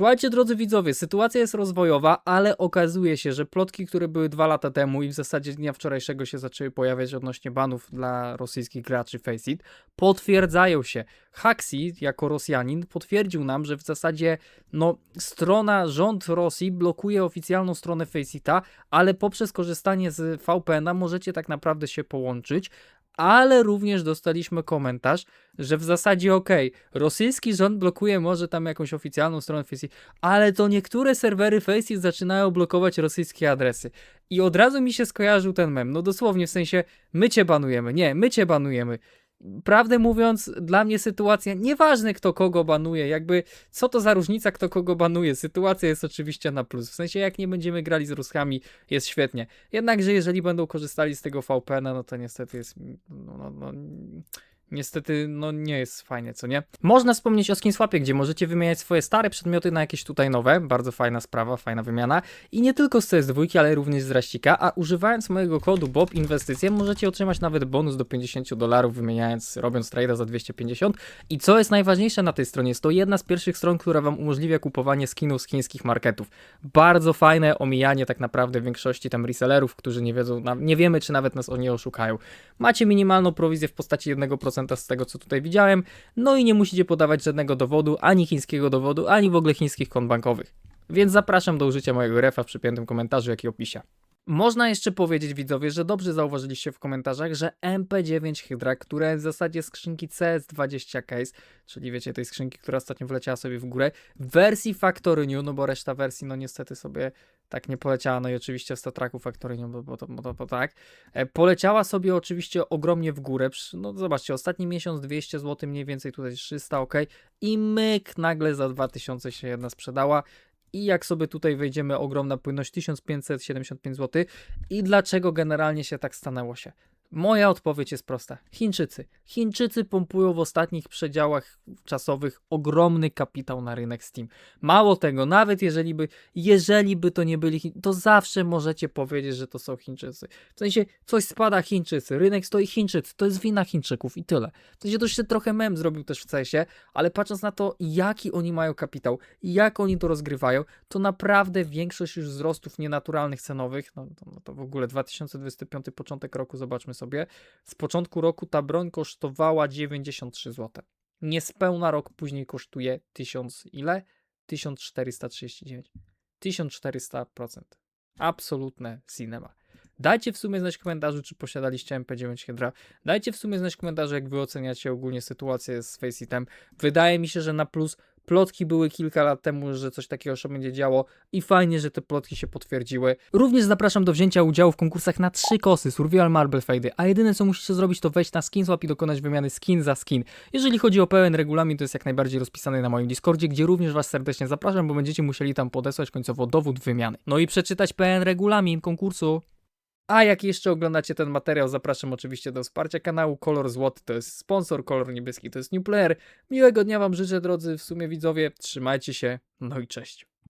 Słuchajcie, drodzy widzowie, sytuacja jest rozwojowa, ale okazuje się, że plotki, które były dwa lata temu i w zasadzie dnia wczorajszego się zaczęły pojawiać odnośnie banów dla rosyjskich graczy Faceit, potwierdzają się. Haxi, jako Rosjanin, potwierdził nam, że w zasadzie no, strona, rząd Rosji blokuje oficjalną stronę Faceita, ale poprzez korzystanie z VPN-a możecie tak naprawdę się połączyć. Ale również dostaliśmy komentarz, że w zasadzie okej, rosyjski rząd blokuje może tam jakąś oficjalną stronę Faceit, ale to niektóre serwery Faceit zaczynają blokować rosyjskie adresy. I od razu mi się skojarzył ten mem. No dosłownie, w sensie, my cię banujemy. Nie, my cię banujemy. Prawdę mówiąc, dla mnie sytuacja, nieważne kto kogo banuje, jakby co to za różnica, kto kogo banuje. Sytuacja jest oczywiście na plus. W sensie, jak nie będziemy grali z Ruskami, jest świetnie. Jednakże, jeżeli będą korzystali z tego VPN-a, no to niestety jest. No, no, no, niestety, no nie jest fajnie, co nie? Można wspomnieć o Skinswapie, gdzie możecie wymieniać swoje stare przedmioty na jakieś tutaj nowe. Bardzo fajna sprawa, fajna wymiana. I nie tylko z CS2, ale również z Raścika, a używając mojego kodu BOB Inwestycje możecie otrzymać nawet bonus do 50 dolarów, wymieniając, robiąc trade'a za 250. I co jest najważniejsze na tej stronie, jest to jedna z pierwszych stron, która wam umożliwia kupowanie skinów z chińskich marketów. Bardzo fajne omijanie tak naprawdę większości tam resellerów, którzy nie wiedzą, nie wiemy czy nawet nas o nie oszukają. Macie minimalną prowizję w postaci 1% z tego, co tutaj widziałem, no i nie musicie podawać żadnego dowodu, ani chińskiego dowodu, ani w ogóle chińskich kont bankowych. Więc zapraszam do użycia mojego refa w przypiętym komentarzu, jak i opisie. Można jeszcze powiedzieć widzowie, że dobrze zauważyliście w komentarzach, że MP9 Hydra, która jest w zasadzie skrzynki CS20 Case, czyli wiecie, tej skrzynki, która ostatnio wleciała sobie w górę, w wersji Factory New, no bo reszta wersji no niestety sobie tak nie poleciała, no i oczywiście w Statraku Factory New, bo, bo, bo, bo tak. E, poleciała sobie oczywiście ogromnie w górę, no zobaczcie, ostatni miesiąc 200 zł, mniej więcej tutaj 300, ok, i myk nagle za 2000 się jedna sprzedała. I jak sobie tutaj wejdziemy, ogromna płynność 1575 zł. I dlaczego generalnie się tak stanęło się? Moja odpowiedź jest prosta. Chińczycy. Chińczycy pompują w ostatnich przedziałach czasowych ogromny kapitał na rynek Steam. Mało tego, nawet jeżeli by, jeżeli by to nie byli Chiń, to zawsze możecie powiedzieć, że to są Chińczycy. W sensie coś spada Chińczycy, rynek stoi Chińczycy, to jest wina Chińczyków i tyle. W sensie to się trochę mem zrobił też w CESie, ale patrząc na to, jaki oni mają kapitał i jak oni to rozgrywają, to naprawdę większość już wzrostów nienaturalnych cenowych, no no to w ogóle 2025 początek roku, zobaczmy sobie, z początku roku ta broń kosztowała 93 zł. Niespełna rok później kosztuje 1000 ile? 1439. 1400%. Absolutne cinema. Dajcie w sumie znać w komentarzu, czy posiadaliście MP9 Hydra. Dajcie w sumie znać w komentarzu, jak wy oceniacie ogólnie sytuację z Faceitem. Wydaje mi się, że na plus plotki były kilka lat temu, że coś takiego się będzie działo i fajnie, że te plotki się potwierdziły. Również zapraszam do wzięcia udziału w konkursach na trzy kosy Survival Marble Fade, a jedyne co musicie zrobić to wejść na Skinswap i dokonać wymiany skin za skin. Jeżeli chodzi o pełen regulamin, to jest jak najbardziej rozpisany na moim Discordzie, gdzie również was serdecznie zapraszam, bo będziecie musieli tam podesłać końcowo dowód wymiany. No i przeczytać pełen regulamin konkursu. A jak jeszcze oglądacie ten materiał, zapraszam oczywiście do wsparcia kanału. Kolor złoty to jest sponsor, kolor niebieski to jest new player. Miłego dnia Wam życzę, drodzy w sumie widzowie. Trzymajcie się, no i cześć.